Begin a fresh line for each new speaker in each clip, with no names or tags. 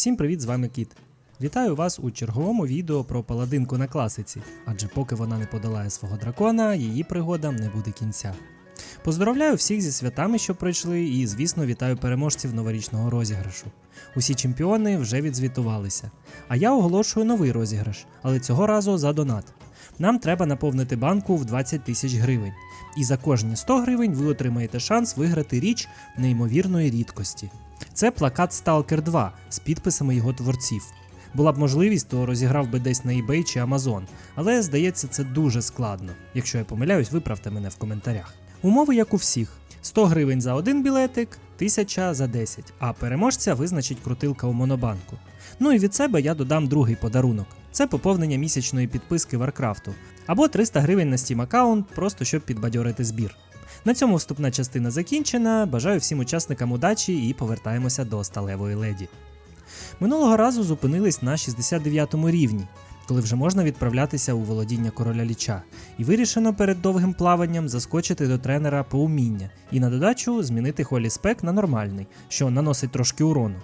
Всім привіт, з вами Кіт. Вітаю вас у черговому відео про паладинку на класиці, адже поки вона не подолає свого дракона, її пригодам не буде кінця. Поздоровляю всіх зі святами, що пройшли, і, звісно, вітаю переможців новорічного розіграшу. Усі чемпіони вже відзвітувалися. А я оголошую новий розіграш, але цього разу за донат. Нам треба наповнити банку в 20 тисяч гривень. І за кожні 100 гривень ви отримаєте шанс виграти річ неймовірної рідкості. Це плакат Stalker 2 з підписами його творців. Була б можливість, то розіграв би десь на eBay чи Amazon, але здається, це дуже складно. Якщо я помиляюсь, виправте мене в коментарях. Умови як у всіх: 100 гривень за один білетик, 1000 за 10, а переможця визначить крутилка у монобанку. Ну і від себе я додам другий подарунок. Це поповнення місячної підписки Варкрафту або 300 гривень на Steam аккаунт, просто щоб підбадьорити збір. На цьому вступна частина закінчена. Бажаю всім учасникам удачі і повертаємося до сталевої леді. Минулого разу зупинились на 69-му рівні, коли вже можна відправлятися у володіння короля ліча, і вирішено перед довгим плаванням заскочити до тренера по уміння і на додачу змінити холі спек на нормальний, що наносить трошки урону.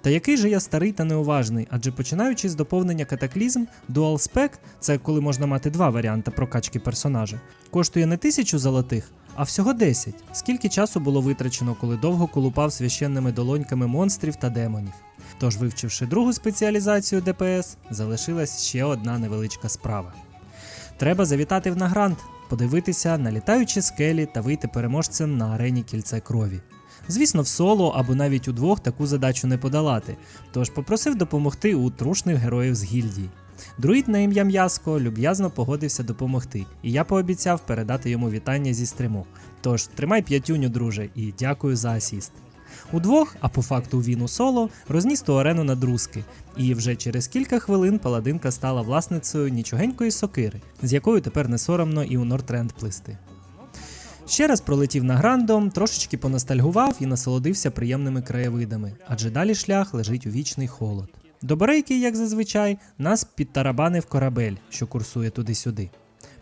Та який же я старий та неуважний, адже починаючи з доповнення катаклізм, Dual Spec – це коли можна мати два варіанти прокачки персонажа, коштує не тисячу золотих, а всього 10. Скільки часу було витрачено, коли довго колупав священними долоньками монстрів та демонів. Тож, вивчивши другу спеціалізацію ДПС, залишилась ще одна невеличка справа. Треба завітати в Награнт, подивитися на літаючі скелі та вийти переможцем на арені кільце крові. Звісно, в соло або навіть удвох таку задачу не подолати, тож попросив допомогти у трушних героїв з гільдії. Друїд на ім'я М'яско люб'язно погодився допомогти, і я пообіцяв передати йому вітання зі стриму. Тож тримай п'ятюню, друже, і дякую за асіст. Удвох, а по факту він у соло, розніс ту арену на друзки, і вже через кілька хвилин паладинка стала власницею нічогенької сокири, з якою тепер не соромно і у Нортренд плисти. Ще раз пролетів на грандом, трошечки поностальгував і насолодився приємними краєвидами, адже далі шлях лежить у вічний холод. До Борейки, як зазвичай, нас підтарабанив корабель, що курсує туди-сюди.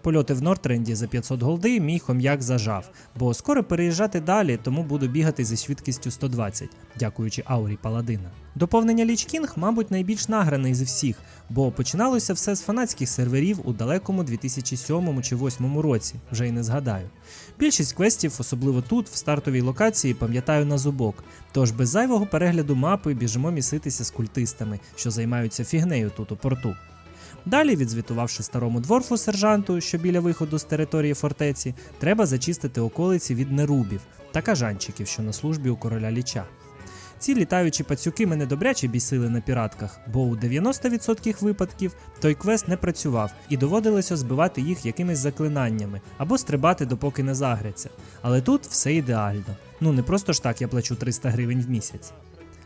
Польоти в Нортренді за 500 голди мій хом'як зажав, бо скоро переїжджати далі, тому буду бігати зі швидкістю 120, дякуючи аурі Паладина. Доповнення Ліч Кінг, мабуть, найбільш награний з всіх, бо починалося все з фанатських серверів у далекому 2007 чи 2008 році, вже й не згадаю. Більшість квестів, особливо тут, в стартовій локації, пам'ятаю на зубок, тож без зайвого перегляду мапи біжимо міситися з культистами, що займаються фігнею тут у порту. Далі, відзвітувавши старому дворфу сержанту, що біля виходу з території фортеці, треба зачистити околиці від нерубів та кажанчиків, що на службі у короля ліча. Ці літаючі пацюки мене добряче бісили на піратках, бо у 90% випадків той квест не працював і доводилося збивати їх якимись заклинаннями або стрибати допоки не загряться. Але тут все ідеально. Ну не просто ж так я плачу 300 гривень в місяць.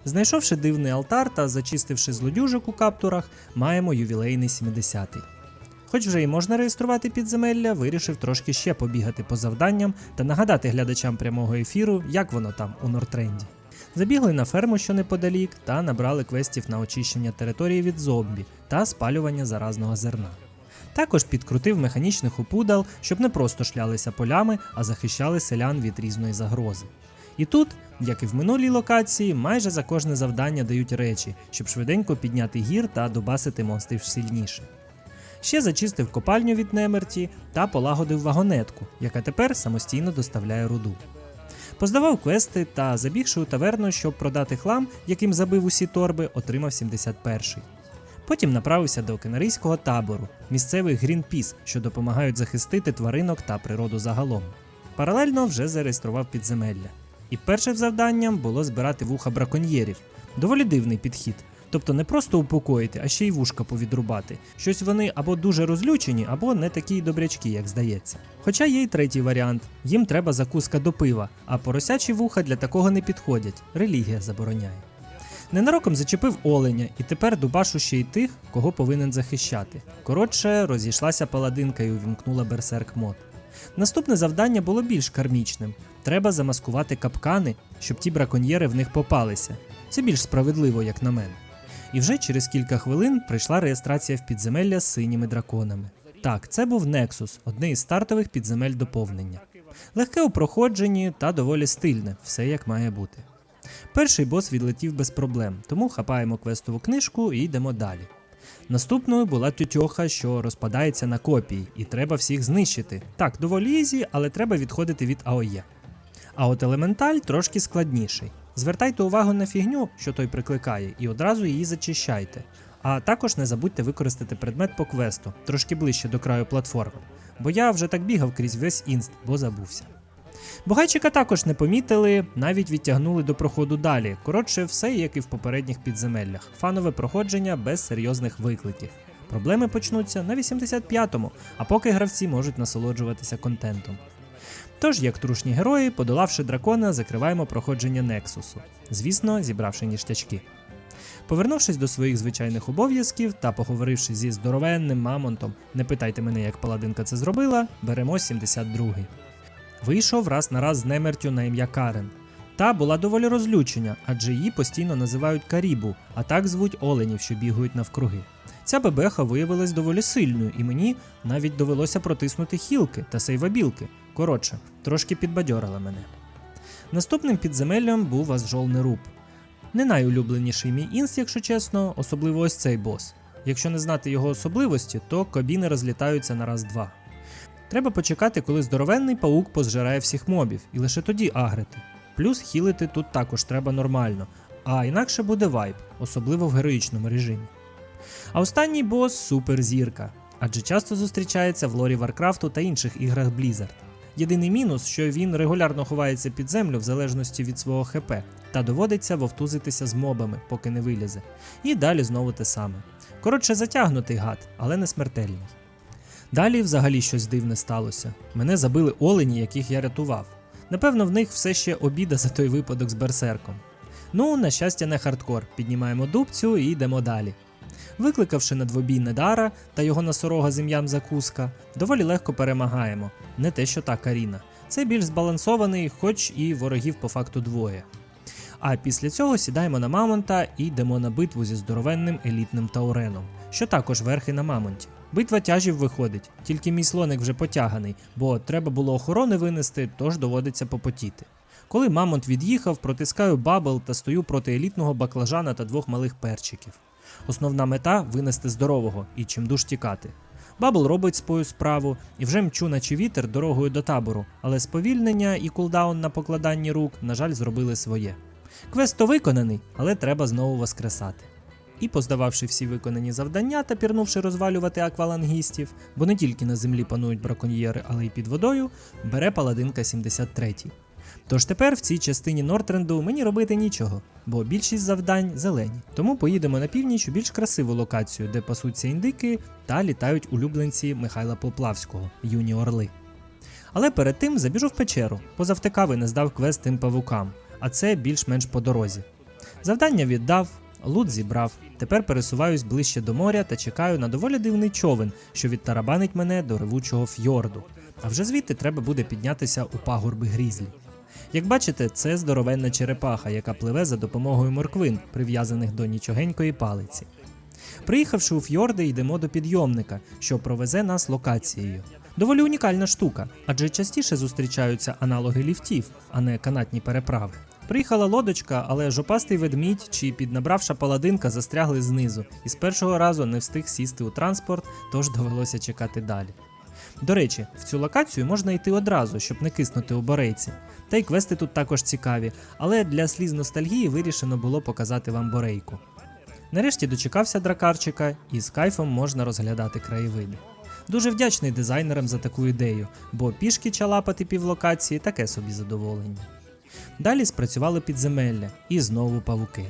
Знайшовши дивний алтар та зачистивши злодюжок у каптурах, маємо ювілейний 70-й. Хоч вже і можна реєструвати підземелля, вирішив трошки ще побігати по завданням та нагадати глядачам прямого ефіру, як воно там у Нортренді. Забігли на ферму, що неподалік, та набрали квестів на очищення території від зомбі та спалювання заразного зерна. Також підкрутив механічних опудал, щоб не просто шлялися полями, а захищали селян від різної загрози. І тут, як і в минулій локації, майже за кожне завдання дають речі, щоб швиденько підняти гір та добасити монстрів сильніше. Ще зачистив копальню від немерті та полагодив вагонетку, яка тепер самостійно доставляє руду. Поздавав квести та, забігши у таверну, щоб продати хлам, яким забив усі торби, отримав 71-й. Потім направився до канарійського табору, місцевих Грінпіс, що допомагають захистити тваринок та природу загалом. Паралельно вже зареєстрував підземелля. І першим завданням було збирати вуха браконьєрів. Доволі дивний підхід. Тобто не просто упокоїти, а ще й вушка повідрубати. Щось вони або дуже розлючені, або не такі добрячки, як здається. Хоча є й третій варіант: їм треба закуска до пива, а поросячі вуха для такого не підходять. Релігія забороняє. Ненароком зачепив оленя, і тепер дубашу ще й тих, кого повинен захищати. Коротше, розійшлася паладинка і увімкнула берсерк мод. Наступне завдання було більш кармічним. Треба замаскувати капкани, щоб ті браконьєри в них попалися. Це більш справедливо, як на мене. І вже через кілька хвилин прийшла реєстрація в підземелля з синіми драконами. Так, це був Nexus, одне із стартових підземель доповнення. Легке у проходженні та доволі стильне, все як має бути. Перший бос відлетів без проблем, тому хапаємо квестову книжку і йдемо далі. Наступною була тютьоха, що розпадається на копії, і треба всіх знищити. Так, доволі ізі, але треба відходити від АОЄ. А от елементаль трошки складніший. Звертайте увагу на фігню, що той прикликає, і одразу її зачищайте. А також не забудьте використати предмет по квесту, трошки ближче до краю платформи. Бо я вже так бігав крізь весь інст, бо забувся. Бугайчика також не помітили, навіть відтягнули до проходу далі. Коротше, все як і в попередніх підземеллях. Фанове проходження без серйозних викликів. Проблеми почнуться на 85-му, а поки гравці можуть насолоджуватися контентом. Тож, як трушні герої, подолавши дракона, закриваємо проходження Нексусу, звісно, зібравши ніштячки. Повернувшись до своїх звичайних обов'язків та поговоривши зі здоровенним мамонтом, не питайте мене, як паладинка це зробила, беремо 72-й. Вийшов раз на раз з немертю на ім'я Карен. Та була доволі розлючення, адже її постійно називають Карібу, а так звуть оленів, що бігають навкруги. Ця бебеха виявилась доволі сильною, і мені навіть довелося протиснути хілки та сейвабілки. Коротше, трошки підбадьорила мене. Наступним підземеллям був Азжол Руб. Не найулюбленіший мій інст, якщо чесно, особливо ось цей бос. Якщо не знати його особливості, то кабіни розлітаються на раз-два. Треба почекати, коли здоровенний паук позжирає всіх мобів, і лише тоді агрити. Плюс хілити тут також треба нормально, а інакше буде вайп, особливо в героїчному режимі. А останній бос суперзірка, адже часто зустрічається в лорі Варкрафту та інших іграх Blizzard. Єдиний мінус, що він регулярно ховається під землю в залежності від свого ХП, та доводиться вовтузитися з мобами, поки не вилізе. І далі знову те саме. Коротше, затягнутий гад, але не смертельний. Далі взагалі щось дивне сталося. Мене забили олені, яких я рятував. Напевно, в них все ще обіда за той випадок з берсерком. Ну, на щастя, не хардкор, піднімаємо дубцю і йдемо далі. Викликавши на двобій Недара та його носорога з ім'ям Закуска, доволі легко перемагаємо. Не те, що та Каріна. Це більш збалансований, хоч і ворогів по факту двоє. А після цього сідаємо на Мамонта і йдемо на битву зі здоровенним елітним Тауреном, що також верхи на Мамонті. Битва тяжів виходить, тільки мій слоник вже потяганий, бо треба було охорони винести, тож доводиться попотіти. Коли Мамонт від'їхав, протискаю бабл та стою проти елітного баклажана та двох малих перчиків. Основна мета винести здорового і чимдуж тікати. Бабл робить свою справу і вже мчу наче вітер дорогою до табору, але сповільнення і кулдаун на покладанні рук, на жаль, зробили своє. Квест то виконаний, але треба знову воскресати. І, поздававши всі виконані завдання та пірнувши розвалювати аквалангістів, бо не тільки на землі панують браконьєри, але й під водою, бере паладинка 73. Тож тепер в цій частині Нортренду мені робити нічого, бо більшість завдань зелені. Тому поїдемо на північ у більш красиву локацію, де пасуться індики та літають улюбленці Михайла Поплавського юні орли. Але перед тим забіжу в печеру, позавтикав і не здав квест тим павукам, а це більш-менш по дорозі. Завдання віддав, лут зібрав. Тепер пересуваюсь ближче до моря та чекаю на доволі дивний човен, що відтарабанить мене до ревучого фьорду. А вже звідти треба буде піднятися у пагорби грізлі. Як бачите, це здоровенна черепаха, яка пливе за допомогою морквин, прив'язаних до нічогенької палиці. Приїхавши у фьорди, йдемо до підйомника, що провезе нас локацією. Доволі унікальна штука, адже частіше зустрічаються аналоги ліфтів, а не канатні переправи. Приїхала лодочка, але жопастий ведмідь чи піднабравша паладинка застрягли знизу, і з першого разу не встиг сісти у транспорт, тож довелося чекати далі. До речі, в цю локацію можна йти одразу, щоб не киснути у борейці. Та й квести тут також цікаві, але для сліз ностальгії вирішено було показати вам борейку. Нарешті дочекався дракарчика, і з кайфом можна розглядати краєвиди. Дуже вдячний дизайнерам за таку ідею, бо пішки чалапати півлокації таке собі задоволення. Далі спрацювали підземелля і знову павуки.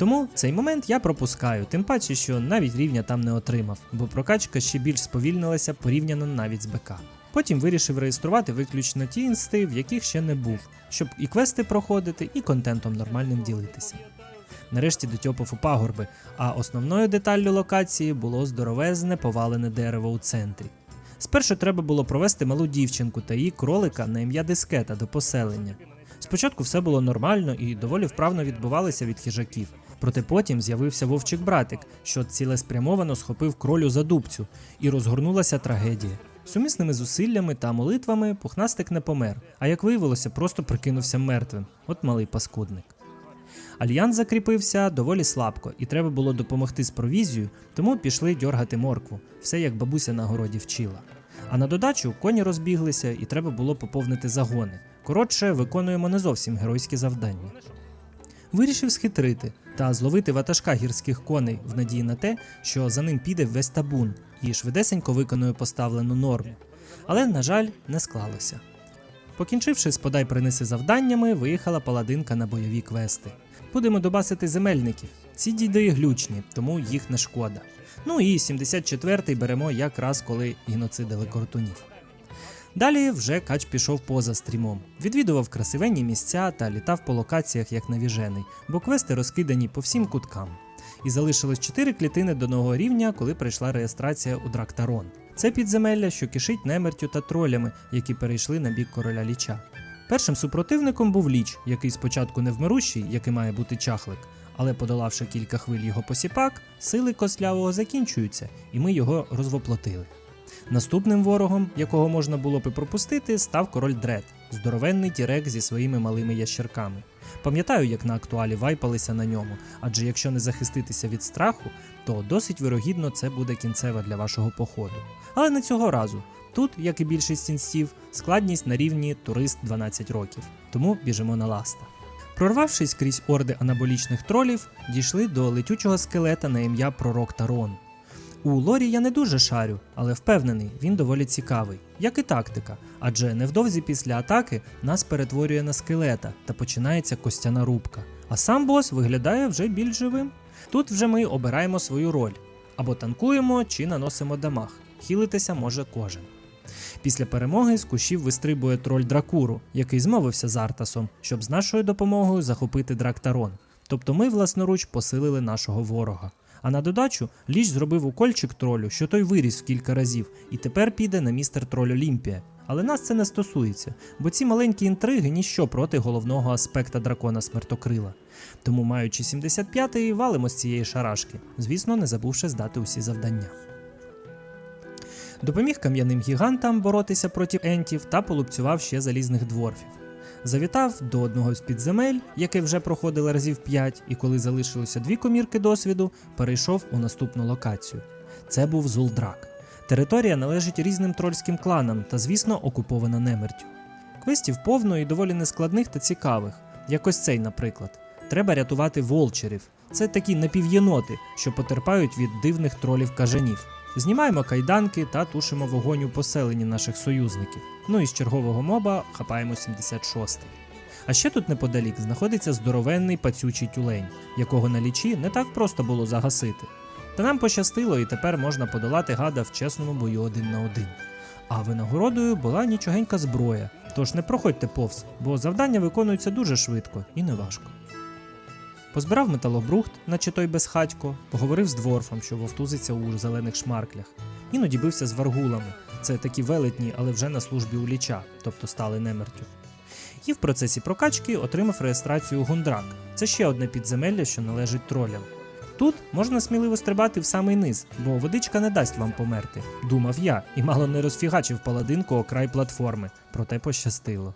Тому цей момент я пропускаю, тим паче, що навіть рівня там не отримав, бо прокачка ще більш сповільнилася порівняно навіть з БК. Потім вирішив реєструвати виключно ті інсти, в яких ще не був, щоб і квести проходити, і контентом нормальним ділитися. Нарешті дотьопав у пагорби, а основною деталлю локації було здоровезне повалене дерево у центрі. Спершу треба було провести малу дівчинку та її кролика на ім'я дискета до поселення. Спочатку все було нормально і доволі вправно відбувалися від хижаків. Проте потім з'явився вовчик братик, що цілеспрямовано схопив кролю за дубцю, і розгорнулася трагедія. Сумісними зусиллями та молитвами пухнастик не помер, а як виявилося, просто прикинувся мертвим. От малий паскудник. Альянс закріпився доволі слабко, і треба було допомогти з провізією, тому пішли дьоргати моркву, все як бабуся на городі вчила. А на додачу коні розбіглися, і треба було поповнити загони. Коротше, виконуємо не зовсім геройські завдання. Вирішив схитрити та зловити ватажка гірських коней в надії на те, що за ним піде весь табун і швидесенько виконує поставлену норму. Але, на жаль, не склалося. Покінчивши з подай принеси завданнями, виїхала паладинка на бойові квести. Будемо добасити земельників. Ці діди глючні, тому їх не шкода. Ну і 74-й беремо якраз коли геноцидили кортунів. Далі вже кач пішов поза стрімом, відвідував красивенні місця та літав по локаціях як навіжений, бо квести розкидані по всім куткам. І залишилось 4 клітини до нового рівня, коли прийшла реєстрація у Драктарон. Це підземелля, що кишить немертю та тролями, які перейшли на бік короля ліча. Першим супротивником був ліч, який спочатку невмирущий, який має бути чахлик, але подолавши кілька хвиль його посіпак, сили кослявого закінчуються, і ми його розвоплотили. Наступним ворогом, якого можна було би пропустити, став король Дред, здоровенний тірек зі своїми малими ящерками. Пам'ятаю, як на актуалі вайпалися на ньому, адже якщо не захиститися від страху, то досить вирогідно це буде кінцева для вашого походу. Але не цього разу. Тут, як і більшість інстів, складність на рівні турист 12 років, тому біжимо на ласта. Прорвавшись крізь орди анаболічних тролів, дійшли до летючого скелета на ім'я Пророк Тарон. У лорі я не дуже шарю, але впевнений, він доволі цікавий, як і тактика, адже невдовзі після атаки нас перетворює на скелета та починається костяна рубка. А сам бос виглядає вже більш живим. Тут вже ми обираємо свою роль або танкуємо чи наносимо дамаг. Хілитися може кожен. Після перемоги з кущів вистрибує троль Дракуру, який змовився з Артасом, щоб з нашою допомогою захопити Драктарон. Тобто ми власноруч посилили нашого ворога. А на додачу ліч зробив укольчик тролю, що той виріс кілька разів, і тепер піде на містер троль Олімпія. Але нас це не стосується, бо ці маленькі інтриги ніщо проти головного аспекта дракона смертокрила. Тому, маючи 75-й, валимо з цієї шарашки, звісно, не забувши здати усі завдання. Допоміг кам'яним гігантам боротися проти ентів та полупцював ще залізних дворфів. Завітав до одного з підземель, яке вже проходили разів 5, і коли залишилося дві комірки досвіду, перейшов у наступну локацію. Це був Зулдрак. Територія належить різним трольським кланам та, звісно, окупована немертю. Квестів повно і доволі нескладних та цікавих, як ось цей, наприклад. Треба рятувати волчерів. Це такі напівєноти, що потерпають від дивних тролів кажанів. Знімаємо кайданки та тушимо вогонь у поселенні наших союзників. Ну і з чергового моба хапаємо 76-й. А ще тут неподалік знаходиться здоровенний пацючий тюлень, якого на лічі не так просто було загасити. Та нам пощастило, і тепер можна подолати гада в чесному бою один на один. А винагородою була нічогенька зброя, тож не проходьте повз, бо завдання виконуються дуже швидко і неважко. Позбирав металобрухт, наче той безхатько, поговорив з дворфом, що вовтузиться у зелених шмарклях. Іноді бився з варгулами. Це такі велетні, але вже на службі у ліча, тобто стали немертю. І в процесі прокачки отримав реєстрацію Гундрак. Це ще одне підземелля, що належить тролям. Тут можна сміливо стрибати в самий низ, бо водичка не дасть вам померти, думав я, і мало не розфігачив паладинку о край платформи, проте пощастило.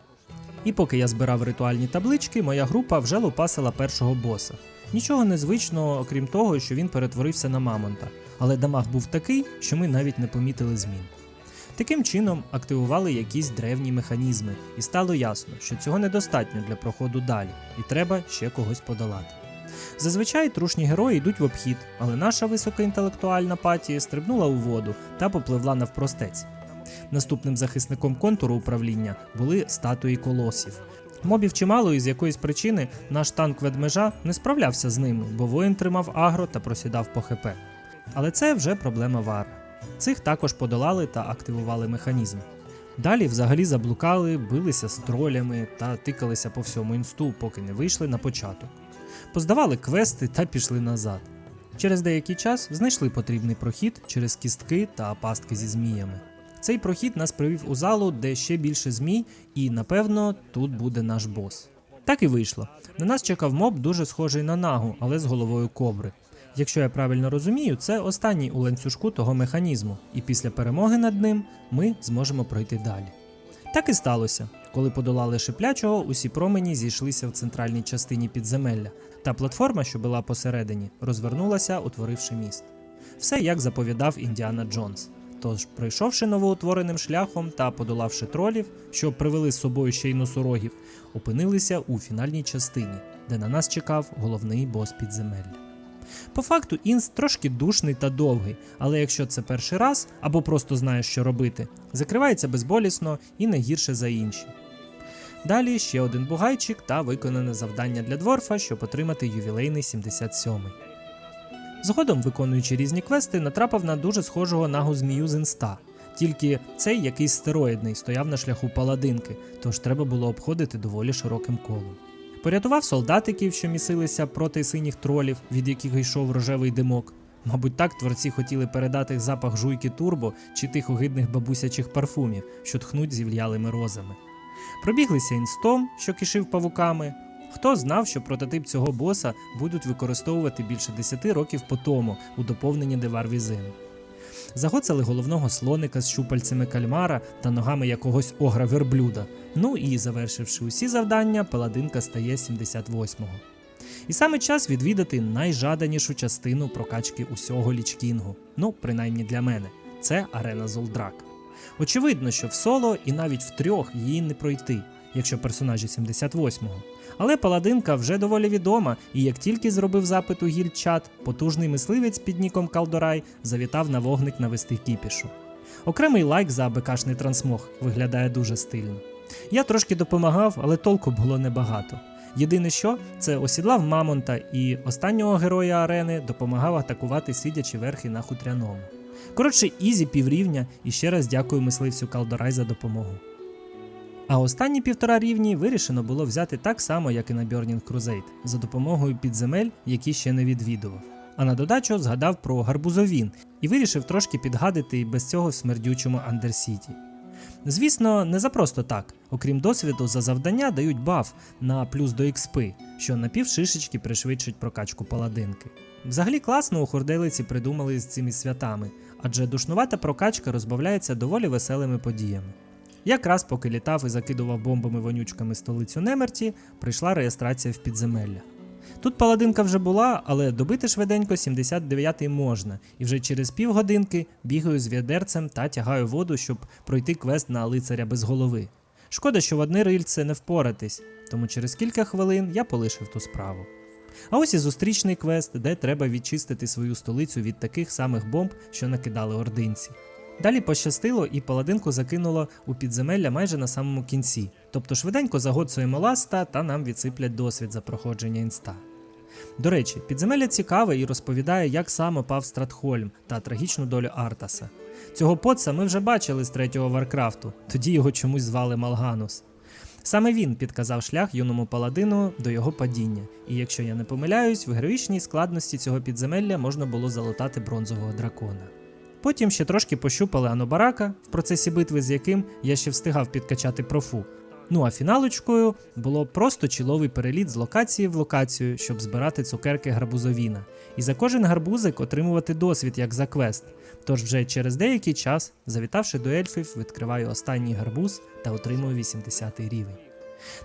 І поки я збирав ритуальні таблички, моя група вже лупасила першого боса. Нічого незвичного, окрім того, що він перетворився на мамонта, але дамаг був такий, що ми навіть не помітили змін. Таким чином активували якісь древні механізми, і стало ясно, що цього недостатньо для проходу далі, і треба ще когось подолати. Зазвичай трушні герої йдуть в обхід, але наша високоінтелектуальна патія стрибнула у воду та попливла навпростець. Наступним захисником контуру управління були статуї колосів. Мобів чимало, і з якоїсь причини наш танк ведмежа не справлявся з ними, бо воїн тримав агро та просідав по ХП. Але це вже проблема вар. Цих також подолали та активували механізм. Далі взагалі заблукали, билися з тролями та тикалися по всьому інсту, поки не вийшли на початок. Поздавали квести та пішли назад. Через деякий час знайшли потрібний прохід через кістки та пастки зі зміями. Цей прохід нас привів у залу, де ще більше змій, і напевно тут буде наш бос. Так і вийшло. На нас чекав моб, дуже схожий на нагу, але з головою кобри. Якщо я правильно розумію, це останній у ланцюжку того механізму, і після перемоги над ним ми зможемо пройти далі. Так і сталося. Коли подолали шиплячого, усі промені зійшлися в центральній частині підземелля, та платформа, що була посередині, розвернулася, утворивши міст. Все як заповідав Індіана Джонс. Тож, пройшовши новоутвореним шляхом та подолавши тролів, що привели з собою ще й носорогів, опинилися у фінальній частині, де на нас чекав головний бос підземелля. По факту інс трошки душний та довгий, але якщо це перший раз або просто знаєш, що робити, закривається безболісно і не гірше за інші. Далі ще один бугайчик та виконане завдання для дворфа, щоб отримати ювілейний 77-й. Згодом, виконуючи різні квести, натрапив на дуже схожого нагу змію з інста. Тільки цей якийсь стероїдний стояв на шляху паладинки, тож треба було обходити доволі широким колом. Порятував солдатиків, що місилися проти синіх тролів, від яких йшов рожевий димок. Мабуть, так творці хотіли передати запах жуйки турбо чи тих огидних бабусячих парфумів, що тхнуть зів'ялими розами. Пробіглися інстом, що кишив павуками. Хто знав, що прототип цього боса будуть використовувати більше 10 років по тому у доповненні Девар Візин. Загоцали головного слоника з щупальцями кальмара та ногами якогось огра верблюда. Ну і завершивши усі завдання, паладинка стає 78-го. І саме час відвідати найжаданішу частину прокачки усього лічкінгу. Ну, принаймні для мене, це арена Золдрак. Очевидно, що в соло і навіть в трьох її не пройти, якщо персонажі 78-го. Але паладинка вже доволі відома, і як тільки зробив запит у гільдчат, потужний мисливець під ніком Калдорай завітав на вогник навести кіпішу. Окремий лайк за АБКшний трансмог виглядає дуже стильно. Я трошки допомагав, але толку було небагато. Єдине що, це осідлав Мамонта і останнього героя арени допомагав атакувати сидячи верхи на хутряному. Коротше, ізі піврівня і ще раз дякую мисливцю Калдорай за допомогу. А останні півтора рівні вирішено було взяти так само, як і на Burning Crusade, за допомогою підземель, які ще не відвідував. А на додачу згадав про гарбузовін і вирішив трошки підгадити без цього в смердючому Андерсіті. Звісно, не за просто так. Окрім досвіду, за завдання дають баф на плюс до експи, що на півшишечки пришвидшить прокачку паладинки. Взагалі класно у хорделиці придумали з цими святами, адже душнувата прокачка розбавляється доволі веселими подіями. Якраз поки літав і закидував бомбами-вонючками столицю Немерті, прийшла реєстрація в підземелля. Тут паладинка вже була, але добити швиденько 79-й можна, і вже через півгодинки бігаю з відерцем та тягаю воду, щоб пройти квест на лицаря без голови. Шкода, що в одне рильце не впоратись, тому через кілька хвилин я полишив ту справу. А ось і зустрічний квест, де треба відчистити свою столицю від таких самих бомб, що накидали ординці. Далі пощастило, і паладинку закинуло у підземелля майже на самому кінці, тобто швиденько загоцуємо ласта та нам відсиплять досвід за проходження інста. До речі, підземелля цікаве і розповідає, як саме пав Стратхольм та трагічну долю Артаса. Цього поца ми вже бачили з третього Варкрафту, тоді його чомусь звали Малганус. Саме він підказав шлях юному паладину до його падіння, і якщо я не помиляюсь, в героїчній складності цього підземелля можна було залутати бронзового дракона. Потім ще трошки пощупали Анобарака, в процесі битви з яким я ще встигав підкачати профу. Ну а фіналочкою було просто чіловий переліт з локації в локацію, щоб збирати цукерки гарбузовіна, і за кожен гарбузик отримувати досвід як за квест. Тож вже через деякий час, завітавши до ельфів, відкриваю останній гарбуз та отримую 80 рівень.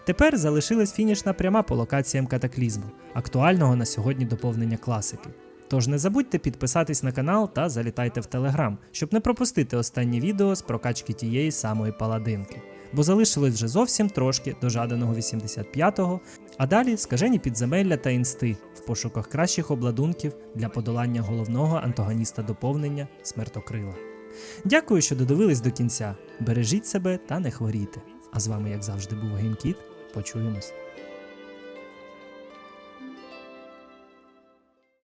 Тепер залишилась фінішна пряма по локаціям катаклізму, актуального на сьогодні доповнення класики. Тож не забудьте підписатись на канал та залітайте в телеграм, щоб не пропустити останнє відео з прокачки тієї самої паладинки. Бо залишилось вже зовсім трошки до жаданого 85-го, а далі скажені підземелля та інсти в пошуках кращих обладунків для подолання головного антагоніста доповнення смертокрила. Дякую, що додивились до кінця. Бережіть себе та не хворійте. А з вами, як завжди, був Геймкіт. Почуємось.